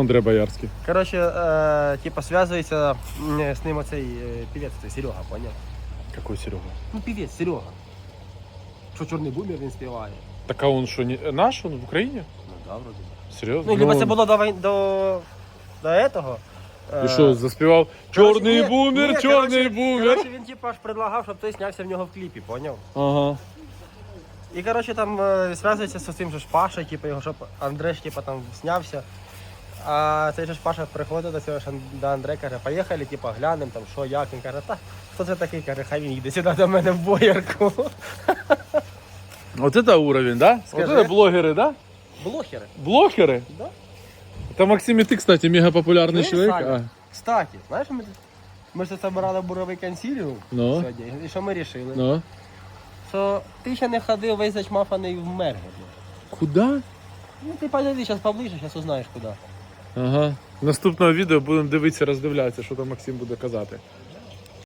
Андрей Боярський. Коротше, е, типа, зв'язується м, з ним оцей е, півець, цей Серега, поняв? Какой Серега? Ну, півець, Серега. Що чорний бумер він співає. Так а он що, не... наш, он в Україні? Ну, да, вроді. Серйозно? Ну, либо це було до, войн- до, до этого. І що, заспівав Короче, Чорний ні, бумер, чорний бумер. Короче, він типа аж предлагав, щоб той знявся в нього в кліпі, поняв? Ага. І коротше там е, зв'язується з цим же ж Паша, типу, його щоб Андрей ж типу, там знявся. А цей же ж Паша приходить до цього ж Ан- до Андрея, каже, поїхали, типу, глянемо там, що, як. Він каже, та хто це такий? Каже, хай він їде сюди до мене в боярку. Вот это уровень, да? Скажи. Вот это блогеры, да? Блохери. Блогеры? Да? Это Максим и ты, кстати, мега популярный Ну, человек. Саня. А, Кстати, знаєш, ми, ми ж тут збирали буровий консиліум Ну. сьогодні. І що ми вирішили? ну. Що ти ще не ходив весь зачмафаний в Мергоді. Куда? Ну ти подойди, зараз поближе, зараз узнаєш куди. Ага. Наступного відео будемо дивитися, роздивлятися, що там Максим буде казати.